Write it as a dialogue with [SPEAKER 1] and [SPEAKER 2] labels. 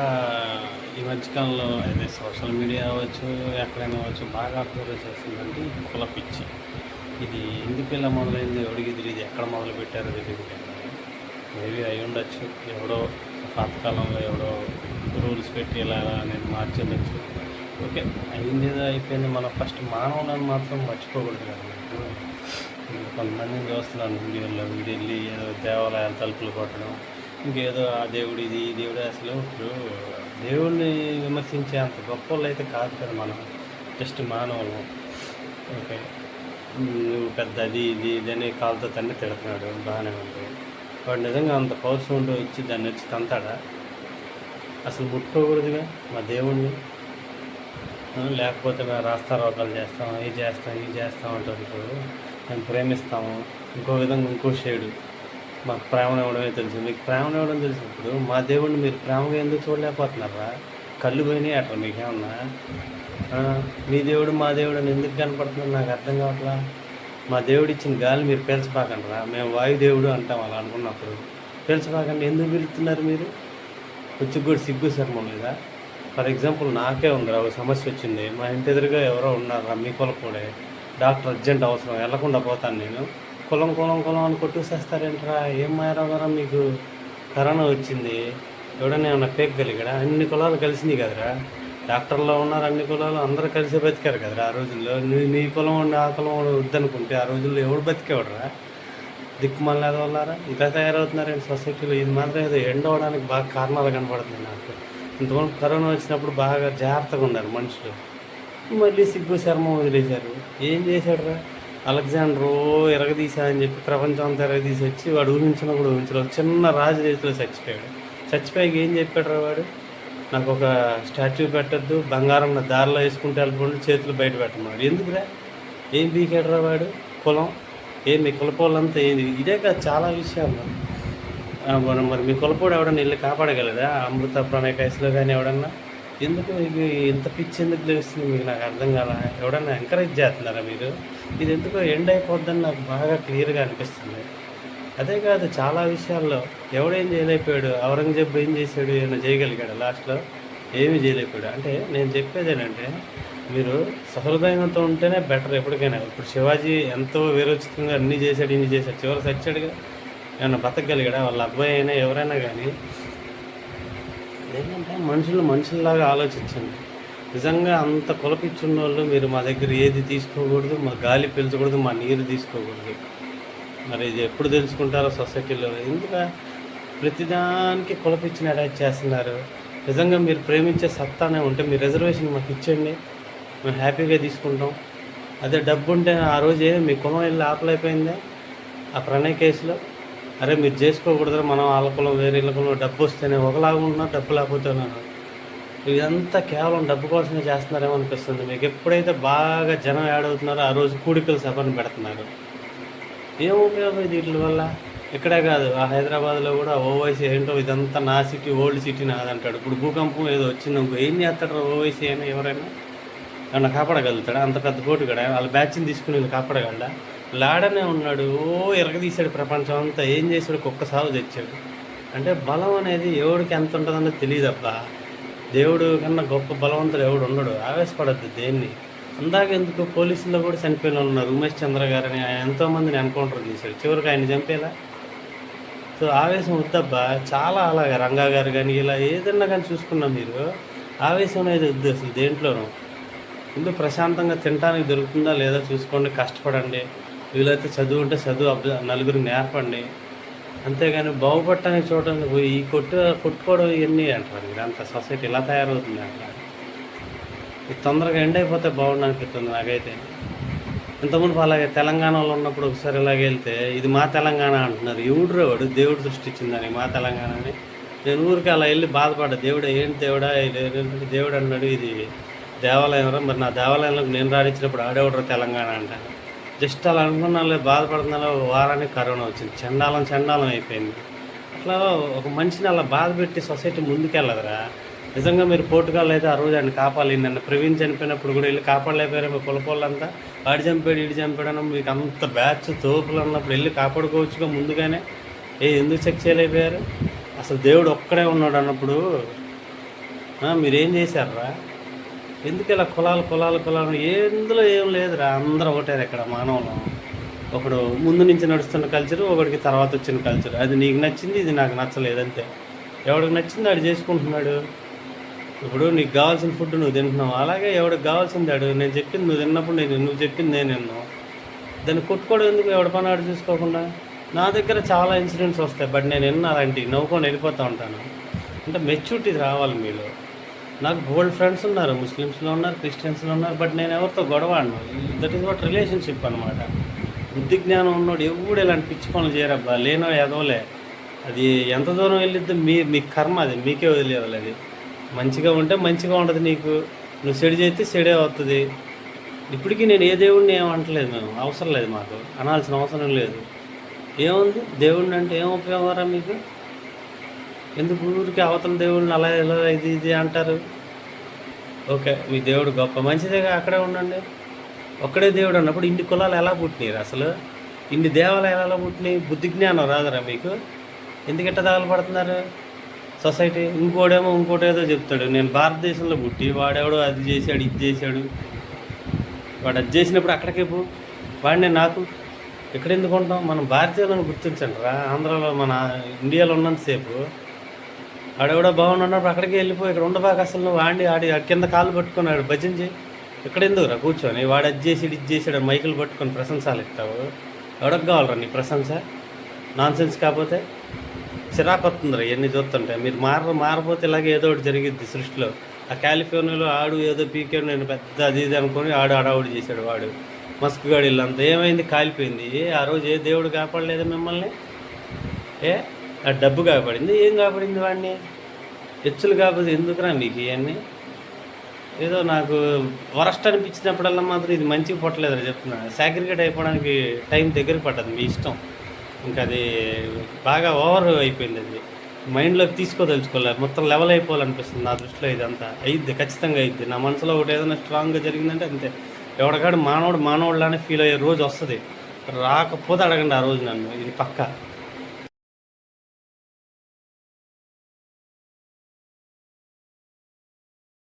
[SPEAKER 1] బాగా ఈ మధ్యకాలంలో అదే సోషల్ మీడియా అవ్వచ్చు ఎక్కడైనా అవ్వచ్చు బాగా అబ్జర్వ్ చేస్తుందంటే ఈ కుల పిచ్చి. ఇది ఎందుకు ఇలా మొదలైంది ఎవడికి తెలియదు ఎక్కడ మొదలు పెట్టారో తెలియదు మేబీ అయి ఉండొచ్చు ఎవడో పాతకాలంలో ఎవడో రూల్స్ పెట్టి ఇలా అనేది మార్చుండొచ్చు ఓకే అయింది ఏదో అయిపోయింది మనం ఫస్ట్ మానవులను మాత్రం మర్చిపోకూడదు కదా. మనకు. కొంతమందిని చూస్తున్నాను వీడియోలో వీడు వెళ్ళి ఏదో దేవాలయాలు తలుపులు కొట్టడం ఇంకేదో ఆ దేవుడు ఇది ఈ దేవుడు అసలు ఇప్పుడు దేవుడిని విమర్శించే అంత గొప్ప వాళ్ళు అయితే కాదు కదా మనం. జస్ట్ మానవులు. ఓకే. నువ్వు పెద్ద అది ఇది ఇది అని కాలుతో తండ్రి తిడుతున్నాడు. బాగానే ఉంది. వాడు నిజంగా అంత పవర్స్ ఉండి ఇచ్చి దాన్ని వచ్చి తంతాడా? అసలు ముట్టుకోకూడదుగా మా దేవుణ్ణి? లేకపోతే మేము రాస్తా రోగాలు చేస్తాం ఇది చేస్తాం ఇది చేస్తాం అంటారు మేము ప్రేమిస్తాము. ఇంకో విధంగా ఇంకో షేడు. మాకు ప్రేమ ఇవ్వడమే తెలుసు. మీకు ప్రేమ ఇవ్వడం తెలిసినప్పుడు మా దేవుడిని మీరు ప్రేమగా ఎందుకు చూడలేకపోతున్నారా? కళ్ళు పోయినాయి అట్లా మీకేమన్నా? మీ దేవుడు మా దేవుడు అని ఎందుకు కనపడుతున్నాడు నాకు అర్థం కావట్లా? మా దేవుడు ఇచ్చిన గాలి మీరు పీల్చబాకండిరా. మేము వాయుదేవుడు అంటాం అలా అనుకున్నప్పుడు. పీల్చబాకండి. ఎందుకు పిలుస్తున్నారు మీరు? వచ్చి కూడా సిగ్గు శర్మ లేదా? ఫర్ ఎగ్జాంపుల్ నాకే ఉందిరా ఒక సమస్య వచ్చింది. మా ఇంటి ఎదురుగా ఎవరో ఉన్నారా? మీ కూడా డాక్టర్ అర్జెంట్ అవసరం. వెళ్ళకుండా పోతాను నేను. కులం కులం కులం అని కొట్టుసేస్తారేంట్రా ఏం మాయరాగారా మీకు కరోనా వచ్చింది. ఎవడన్నా ఏమన్నా పేగలిగాడా అన్ని కులాలు కలిసినాయి కదరా. డాక్టర్లో ఉన్నారు అన్ని కులాలు అందరూ కలిసి బతికారు కదరా ఆ రోజుల్లో. నీ నీ కులం ఉండి ఆ కులం వద్దనుకుంటే ఆ రోజుల్లో ఎవడు బతికేవాడరా? దిక్కుమల్లి వాళ్ళారా? ఇలా తయారవుతున్నారండి సొసైటీలో? ఇది మాత్రం ఏదో ఎండ్ అవడానికి బాగా కారణాలు కనపడుతున్నాయి నాకు. ఇంతకుముందు కరోనా వచ్చినప్పుడు బాగా జాగ్రత్తగా ఉన్నారు మనుషులు. మళ్ళీ సిగ్గు శర్మ వదిలేశారు. ఏం చేశాడురా? అలెగ్జాండరు ఓ అని చెప్పి ప్రపంచం అంతా ఎరగదీసి వచ్చి వాడు ఊహించిన కూడా ఊహించలేదు. చిన్న రాజు చేతిలో చచ్చిపోయాడు. చచ్చిపోయాక ఏం చెప్పాడు వాడు? నాకు ఒక స్టాచ్యూ పెట్టద్దు బంగారం నా దారిలో వేసుకుంటే వెళ్ళిపోండి చేతులు బయట పెట్టమన్నాడు. ఎందుకురా? ఏం బీకాడరా వాడు? కులం? ఏం మీ కులపోళ్ళంతా ఏంది? ఇదే కాదు చాలా విషయాలు. మరి మీ కులపోడు ఎవడన్నా వెళ్ళి కాపాడగలదా అమృత ప్రణయ కేసులో కానీ ఎవడన్నా? ఎందుకు మీకు ఇంత పిచ్చి ఎందుకు తెలుస్తుంది మీకు నాకు అర్థం కాల? ఎవడన్నా ఎంకరేజ్ చేస్తున్నారా మీరు? ఇది ఎందుకో ఎండ్ అయిపోద్దని నాకు బాగా క్లియర్గా అనిపిస్తుంది. అదే కాదు చాలా విషయాల్లో ఎవడేం చేయలేకపోయాడు? ఔరంగజేబు ఏం చేశాడు? ఏమైనా చేయగలిగాడు లాస్ట్లో ఏమీ చేయలేకపోయాడు. అంటే నేను చెప్పేది ఏంటంటే మీరు సహృదయంతో ఉంటేనే బెటర్ ఎప్పటికైనా. ఇప్పుడు శివాజీ ఎంతో విరోచితంగా అన్నీ చేశాడు ఇన్ని చేశాడు. చివరి సచ్చాడుగా ఏమైనా బతకగలిగాడా? వాళ్ళ అబ్బాయి అయినా ఎవరైనా కానీ ఏంటంటే మనుషులు మనుషుల్లాగా ఆలోచించండి. నిజంగా అంత కులపిచ్చున్న వాళ్ళు మీరు మా దగ్గర ఏది తీసుకోకూడదు మా గాలి పీల్చకూడదు మా నీరు తీసుకోకూడదు. మరి ఇది ఎప్పుడు తెలుసుకుంటారో సొసైటీలో? ఎందుకు ప్రతిదానికి కులపించిన అటాచ్ చేస్తున్నారు. నిజంగా మీరు ప్రేమించే సత్తానే ఉంటే మీ రిజర్వేషన్ మాకు ఇచ్చండి మేము హ్యాపీగా తీసుకుంటాం. అదే డబ్బు ఉంటే ఆ రోజు మీ కులం వెళ్ళి ఆపలైపోయిందే. ఆ ప్రణయ్ కేసులో అరే మీరు చేసుకోకూడదు మనం వాళ్ళ కులం వేరే ఇళ్ళ కులం డబ్బు వస్తేనే ఒకలాగా ఉన్నా డబ్బు లేకపోతున్నాను ఇదంతా కేవలం డబ్బు కోసమే చేస్తున్నారేమో అనిపిస్తుంది. మీకు ఎప్పుడైతే బాగా జనం యాడ్ అవుతున్నారో ఆ రోజు కూడికలు సభను పెడుతున్నారు. ఏం ఉపయోగం ఇది వీటి వల్ల? ఇక్కడే కాదు ఆ హైదరాబాద్లో కూడా ఓవైసీ ఏంటో ఇదంతా నా సిటీ ఓల్డ్ సిటీ నాదంటాడు. ఇప్పుడు భూకంపం ఏదో వచ్చింది ఇంకో ఏం చేస్తాడు ఓవైసీ అయినా ఎవరైనా? ఏమన్నా కాపాడగలుగుతాడా? అంత పెద్ద పోటీ కూడా వాళ్ళ బ్యాచ్ని తీసుకుని వీళ్ళు కాపాడగలడా? లాడనే ఉన్నాడు ఓ ఎరగదీశాడు ప్రపంచం అంతా ఏం చేశాడు? కుక్క సాగు తెచ్చాడు. అంటే బలం అనేది ఎవడికి ఎంత ఉంటుందన్నది తెలియదబ్బా దేవుడు కన్నా గొప్ప బలవంతుడు ఎవడు ఉండడు ఆవేశపడద్దు దేన్ని. అందాక ఎందుకు పోలీసుల్లో కూడా చనిపోయిన ఉన్నారు ఉమేష్ చంద్ర గారని ఆయన ఎంతోమందిని ఎన్కౌంటర్ చేశాడు. చివరికి ఆయన చంపేలా? సో ఆవేశం వద్దబ్బా చాలా అలాగా రంగా గారు కానీ ఇలా ఏదన్నా కానీ చూసుకున్నా మీరు ఆవేశం అనేది వద్దు అసలు దేంట్లోనూ. ముందు ప్రశాంతంగా తినడానికి దొరుకుతుందా లేదా చూసుకోండి కష్టపడండి. వీలైతే చదువు ఉంటే చదువు అబ్బ నలుగురికి నేర్పండి. అంతేగాని బాగుపడటానికి చూడడానికి పోయి ఈ కొట్టు కొట్టుకోవడం ఇవన్నీ అంటారు. ఇదంతా సొసైటీ ఇలా తయారవుతుంది అంటారు. ఇది తొందరగా ఎండ్ అయిపోతే బాగుండు అనిపిస్తుంది నాకైతే. ఇంతకుముందు అలాగే తెలంగాణలో ఉన్నప్పుడు ఒకసారి ఇలాగ వెళ్తే ఇది మా తెలంగాణ అంటున్నారు. ఎవడు వాడు? దేవుడు సృష్టించిందని మా తెలంగాణ అని. నేను ఊరికి అలా వెళ్ళి బాధపడ్డా. దేవుడు ఏంటి దేవుడా? దేవుడు? అన్నాడు ఇది దేవాలయం రా. మరి నా దేవాలయంలోకి నేను రాణించినప్పుడు ఆడేవాడు తెలంగాణ అంటాను జస్ట్ అలా అనుకున్నాను బాధపడుతున్నా వారానికి కరోనా వచ్చింది. చండాలం చండాలం అయిపోయింది. అట్లా ఒక మనిషిని అలా బాధ పెట్టి సొసైటీ ముందుకెళ్ళదురా. నిజంగా మీరు పోర్టుగాల్ అయితే ఆ రోజు ఆయన కాపాలి నన్ను ప్రవీణ్ చనిపోయినప్పుడు కూడా వెళ్ళి కాపాడలేకపోయారు మీ కులపోళ్ళంతా వాడి చంపాడు ఇడి చంపాడు మీకు అంత బ్యాచ్ తోపులు అన్నప్పుడు వెళ్ళి కాపాడుకోవచ్చుగా ముందుగానే. ఏ ఎందుకు చెక్ చేయలేకపోయారు? అసలు దేవుడు ఒక్కడే ఉన్నాడు అన్నప్పుడు మీరేం చేశారా ఎందుకు ఇలా కులాలు కులాలు కులాలు? ఎందులో ఏం లేదురా అందరూ ఒకటేరు ఇక్కడ మానవులు. ఒకడు ముందు నుంచి నడుస్తున్న కల్చరు ఒకడికి తర్వాత వచ్చిన కల్చర్ అది నీకు నచ్చింది ఇది నాకు నచ్చలేదు అంతే. ఎవడికి నచ్చింది ఆడు చేసుకుంటున్నాడు. ఇప్పుడు నీకు కావాల్సిన ఫుడ్ నువ్వు తింటున్నావు. అలాగే ఎవడికి కావాల్సింది ఆడు? నేను చెప్పింది నువ్వు తిన్నప్పుడు నేను నువ్వు చెప్పింది నేను విన్నాను దాన్ని కొట్టుకోవడం ఎందుకు? ఎవడ పని ఆడు చూసుకోకుండా? నా దగ్గర చాలా ఇన్సిడెంట్స్ వస్తాయి బట్ నేను విన్న అలాంటివి నవ్వుకొని వెళ్ళిపోతూ ఉంటాను. అంటే మెచ్యూరిటీ రావాలి మీలో. నాకు బోల్డ్ ఫ్రెండ్స్ ఉన్నారు ముస్లిమ్స్లో ఉన్నారు క్రిస్టియన్స్లో ఉన్నారు బట్ నేను ఎవరితో గొడవ ఆడను దట్ ఈస్ వాట్ రిలేషన్షిప్ అనమాట బుద్ధి జ్ఞానం ఉన్నోడు ఎవడు ఇలాంటి పిచ్చి పనులు చేయరబ్బా లేనో ఎదవలే అది ఎంత దూరం వెళ్ళిద్దో? మీ మీ కర్మ అది మీకే వదిలేవాలి అది. మంచిగా ఉంటే మంచిగా ఉండదు నీకు. నువ్వు సెడి చేస్తే సెడే అవుతుంది. ఇప్పటికీ నేను ఏ దేవుడిని ఏమంటలేదు మేము. అవసరం లేదు మాకు. అనాల్సిన అవసరం లేదు. ఏముంది? దేవుడిని అంటే ఏం ఉపయోగరా మీకు? ఎందుకు ఊరికి అవతల దేవుడిని అలా ఇలా ఇది ఇది అంటారు? ఓకే మీ దేవుడు గొప్ప. మంచిదేగా అక్కడే ఉండండి. ఒక్కడే దేవుడు అన్నప్పుడు ఇన్ని కులాలు ఎలా పుట్టినారు అసలు? ఇన్ని దేవాలయాలు ఎలా పుట్టినాయి? బుద్ధి జ్ఞానం రాదురా మీకు? ఎందుకు తగలు పడుతున్నారు? సొసైటీ ఇంకోడేమో ఇంకోటి ఏదో చెప్తాడు. నేను భారతదేశంలో పుట్టి వాడెవడో అది చేశాడు ఇది చేశాడు. వాడు అది చేసినప్పుడు అక్కడికే పో. వాడిని నాకు ఎక్కడ ఎందుకు ఉంటాం? మనం భారతీయులను గుర్తించండి రా. ఆంధ్రాలో మన ఇండియాలో ఉన్నంతసేపు ఆడెవడో బాగున్నప్పుడు అక్కడికి వెళ్ళిపో ఇక్కడ ఉండబాక అసలు నువ్వు ఆడి ఆడి కింద కాలు పట్టుకున్నాడు భజన చేయి. ఇక్కడ ఎందుకురా కూర్చొని? వాడు అది చేసి ఇది చేసాడు మైకులు పట్టుకొని ప్రశంసాలు ఇస్తావు. ఎవడకు కావాలరా నీ ప్రశంస? నాన్ సెన్స్ కాకపోతే? చిరాకు వస్తుందిరా ఇవన్నీ చూస్తుంటే. మీరు మార మారపోతే ఇలాగే ఏదో ఒకటి జరిగిద్ది సృష్టిలో. ఆ కాలిఫోర్నియాలో ఆడు ఏదో పీకే నేను పెద్ద అది ఇది అనుకొని ఆడు అడావుడి చేశాడు వాడు. మస్క్ గాడిల్లంతా అంతా ఏమైంది? కాలిపోయింది. ఏ ఆ రోజు ఏ దేవుడు కాపాడలేదు మిమ్మల్ని? ఏ? ఆ డబ్బు కాపాడింది. ఏం కాపాడింది వాడిని? హెచ్చులు కాకపోతే ఎందుకురా మీకు ఇవన్నీ? ఏదో నాకు వరస్ట్ అనిపించినప్పుడల్లా మాత్రం ఇది మంచిగా పుట్టలేదని చెప్తున్నా. సాగ్రిగేట్ అయిపోవడానికి టైం దగ్గర పడ్డది మీ ఇష్టం. ఇంకా అది బాగా ఓవర్ అయిపోయింది అది. మైండ్లోకి తీసుకోదలుచుకోలేదు మొత్తం లెవెల్ అయిపోవాలనిపిస్తుంది నా దృష్టిలో ఇదంతా. అయ్యిద్ది ఖచ్చితంగా అయ్యిద్ది నా మనసులో ఒకటి ఏదైనా స్ట్రాంగ్గా జరిగిందంటే అంతే. ఎవడగాడు మానవుడు మానవుడిలానే ఫీల్ అయ్యే రోజు వస్తుంది. రాకపోతే అడగండి ఆ రోజు నన్ను. ఇది పక్కా.